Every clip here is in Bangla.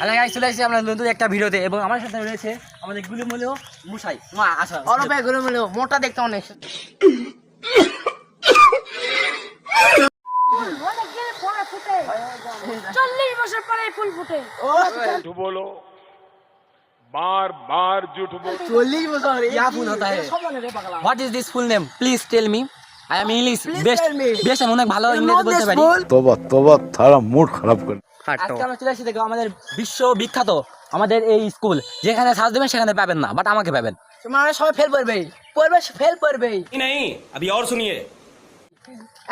হ্যালো গাইস চলে এসেছি আমরা নতুন একটা ভিডিওতে এবং আমার সাথে রয়েছে আমাদের গুলিমুলো মুসাই মা আসা অল্প এগুলো মিলে মোটা দেখতে অনেক অনেকদিন পরে ফুটে চল্লিশ বছর পরে ফুল ফুটে झूठ बोलो बार बार झूठ बोलो চল্লিশ বছর क्या फूल होता है সব জানে রে পাগলা what is this full name please tell me I am English best tell me. Best আমি অনেক ভালো ইংরেজি বলতে পারি तोबा तोबा थारा मूड खराब कर আজকে আমরা চলে এসেছি দেখো আমাদের বিশ্ববিখ্যাত আমাদের এই স্কুল। যেখানে দেবেন সেখানে পাবেন না বাট আমাকে পাবেন। সবাই ফেল পড়বে ফেল নেই? আর শুনিয়ে।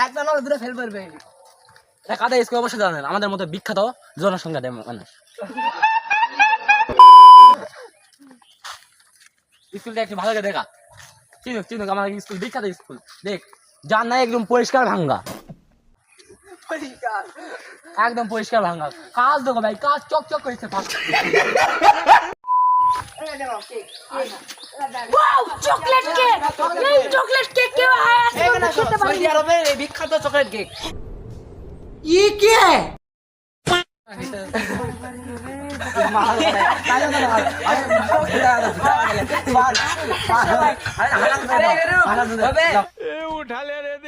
একদম দূরে ফেল স্কুল? অবশ্যই জানেন আমাদের মতো বিখ্যাত জনসংখ্যা মানুষ। স্কুলটা একটু ভালো করে দেখা। চিনুক চিনুক আমাদের স্কুল বিখ্যাত স্কুল। দেখ যার নাই একদম পরিষ্কার ভাঙ্গা। একদম পরিষ্কার ভাঙ্গা কাজ দেখো ভাই কাজ চক চক করেছে ফার্স্ট ওয়াও চকলেট কেক এই চকলেট কেক কেউ আয় আসবে এখানে না, খেতে পারি সৌদি আরবের এই বিখ্যাত চকলেট কেক ই কে उठा ले रे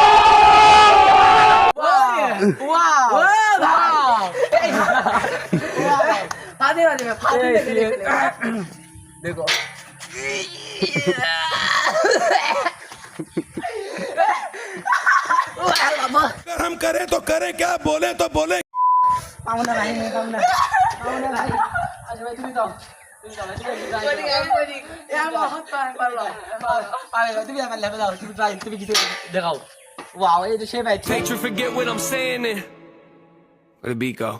फालतू देखो अगर हम करें तो करें क्या बोले तो बोले भाई you forget what I'm saying? Go?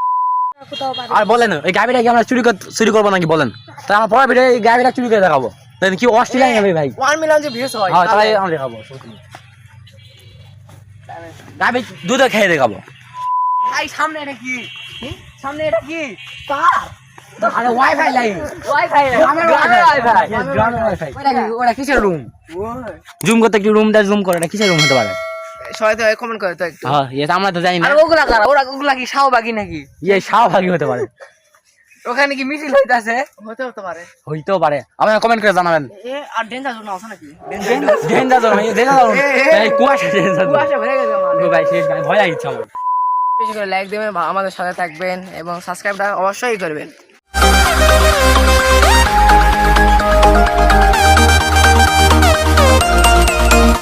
আর বলেন এই গাবিটা কি আমরা চুরি কর- চুরি করব নাকি বলেন? তাহলে আমার পরের ভিডিও এই গাবিটা চুরি করে দেখাবো। তাহলে কি অস্ট্রেলিয়া যাবে ভাই? ওয়ান মিলিয়ন যে ভিউজ হয় হ্যাঁ তাহলে আমরা দেখাবো গাবি দুধে খেয়ে দেখাবো। ভাই সামনে এটা কি? সামনে এটা কি? কার? আরে ওয়াইফাই লাইন ওয়াইফাই গ্রামের ওয়াইফাই ওটা কিসের রুম জুম করতে একটু রুম দা জুম করে। এটা কিসের রুম হতে পারে? সবাই তো কমেন্ট করে তো একটু। হ্যাঁ ইয়েস আমরা তো জানি না। আর ওগুলা কারা? ওরা ওগুলা কি শাহবাগি নাকি? ইয়ে শাহভাগী হতে পারে। ওখানে কি মিছিল হইতাছে? হতে হতে পারে। হইতেও পারে। আপনারা কমেন্ট করে জানাবেন। এ আর ডেঞ্জার জোন আছে নাকি? ডেঞ্জার জোন ডেঞ্জার জোন এই কুয়াশা ডেঞ্জার জোন কুয়াশা ভরে গেছে আমার ভাই শেষ ভাই ভয় লাগিচ্ছে আমার। বেশি করে লাইক দেবেন আমাদের সাথে থাকবেন এবং সাবস্ক্রাইবটা অবশ্যই করবেন।